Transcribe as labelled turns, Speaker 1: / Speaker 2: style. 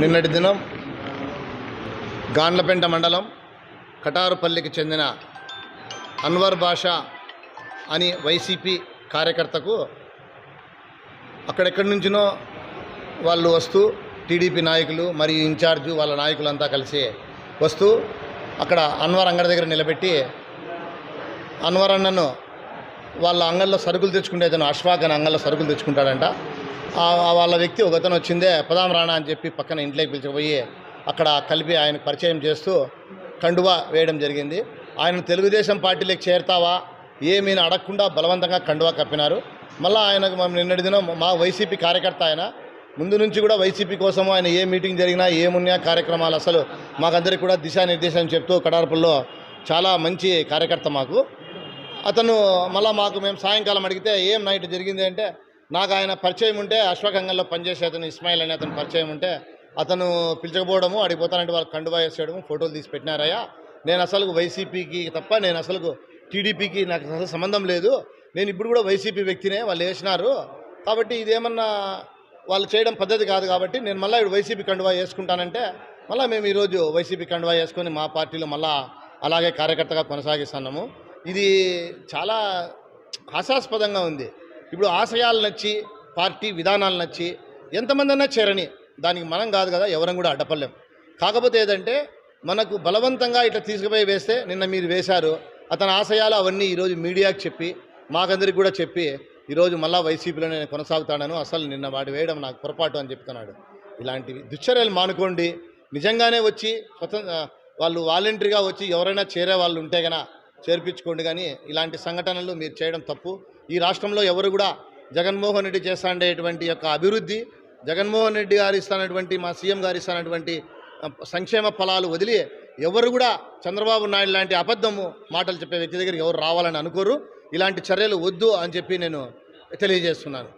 Speaker 1: నిన్నటి దినం గాండ్లపెంట మండలం కటారుపల్లికి చెందిన అన్వర్ బాషా అని వైసీపీ కార్యకర్తకు అక్కడెక్కడి నుంచినో వాళ్ళు వస్తూ టీడీపీ నాయకులు మరియు ఇన్ఛార్జు వాళ్ళ నాయకులంతా కలిసి వస్తూ అక్కడ అన్వర్ అంగడి దగ్గర నిలబెట్టి అన్వర్ అన్నను వాళ్ళ అంగల్లో సరుకులు తెచ్చుకుంటే అతను అశ్వాక్ అని అంగల్లో సరుకులు తెచ్చుకుంటాడంట. వాళ్ళ వ్యక్తి ఒకతను వచ్చిందే పదాం రాణా అని చెప్పి పక్కన ఇంట్లోకి పిలిచిపోయి అక్కడ కలిపి ఆయన పరిచయం చేస్తూ కండువా వేయడం జరిగింది. ఆయన తెలుగుదేశం పార్టీలోకి చేరతావా? ఏమీ అడగకుండా బలవంతంగా కండువా కప్పినారు. మళ్ళీ ఆయనకు మేము నిన్నటి దినం మా వైసీపీ కార్యకర్త ఆయన. ముందు నుంచి కూడా వైసీపీ కోసం ఆయన ఏ మీటింగ్ జరిగినా ఏమున్నా కార్యక్రమాలు అసలు మాకందరికి కూడా దిశానిర్దేశం చెప్తూ కడారపుల్లో చాలా మంచి కార్యకర్త మాకు. అతను మళ్ళీ మాకు మేము సాయంకాలం అడిగితే ఏం నైట్ జరిగింది? అంటే నాకు ఆయన పరిచయం ఉంటే అశ్వగంగంలో పనిచేసే అతను ఇస్మాయిల్ అనే అతను పరిచయం ఉంటే అతను పిలిచకపోవడము అడిగిపోతానంటే వాళ్ళు కండువా వేసేయడము ఫోటోలు తీసి పెట్టినారయ్యా. నేను అసలు వైసీపీకి తప్ప నేను అసలు టీడీపీకి నాకు అసలు సంబంధం లేదు. నేను ఇప్పుడు కూడా వైసీపీ వ్యక్తినే వాళ్ళు వేసినారు. కాబట్టి ఇదేమన్నా వాళ్ళు చేయడం పద్ధతి కాదు కాబట్టి నేను మళ్ళీ ఇప్పుడు వైసీపీ కండువా వేసుకుంటానంటే మళ్ళీ మేము ఈరోజు వైసీపీ కండువా వేసుకొని మా పార్టీలో మళ్ళా అలాగే కార్యకర్తగా కొనసాగిస్తున్నాము. ఇది చాలా హాస్యాస్పదంగా ఉంది. ఇప్పుడు ఆశయాలు నచ్చి పార్టీ విధానాలు నచ్చి ఎంతమంది అన్నా చేరని దానికి మనం కాదు కదా ఎవరం కూడా అడ్డపల్లెం కాకపోతే ఏదంటే మనకు బలవంతంగా ఇట్లా తీసుకుపోయి వేస్తే నిన్న మీరు వేశారు అతని ఆశయాలు అవన్నీ ఈరోజు మీడియాకి చెప్పి మాకందరికి కూడా చెప్పి ఈరోజు మళ్ళా వైసీపీలో నేను కొనసాగుతాడను అసలు నిన్న వాడు వేయడం నాకు పొరపాటు అని చెప్తున్నాడు. ఇలాంటివి దుశ్చర్యలు మానుకోండి. నిజంగానే వచ్చి స్వతంత్ర వాళ్ళు వాలంటరీగా వచ్చి ఎవరైనా చేరే వాళ్ళు ఉంటే కన చేర్పించుకోండి కానీ ఇలాంటి సంఘటనలు మీరు చేయడం తప్పు. ఈ రాష్ట్రంలో ఎవరు కూడా జగన్మోహన్ రెడ్డి చేస్తాండేటువంటి యొక్క అభివృద్ధి జగన్మోహన్ రెడ్డి గారు ఇస్తానటువంటి మా సీఎం గారు ఇస్తానటువంటి సంక్షేమ ఫలాలు వదిలి ఎవరు కూడా చంద్రబాబు నాయుడు లాంటి అబద్ధము మాటలు చెప్పే వ్యక్తి దగ్గరికి ఎవరు రావాలని అనుకోరు. ఇలాంటి చర్యలు వద్దు అని చెప్పి నేను తెలియజేస్తున్నాను.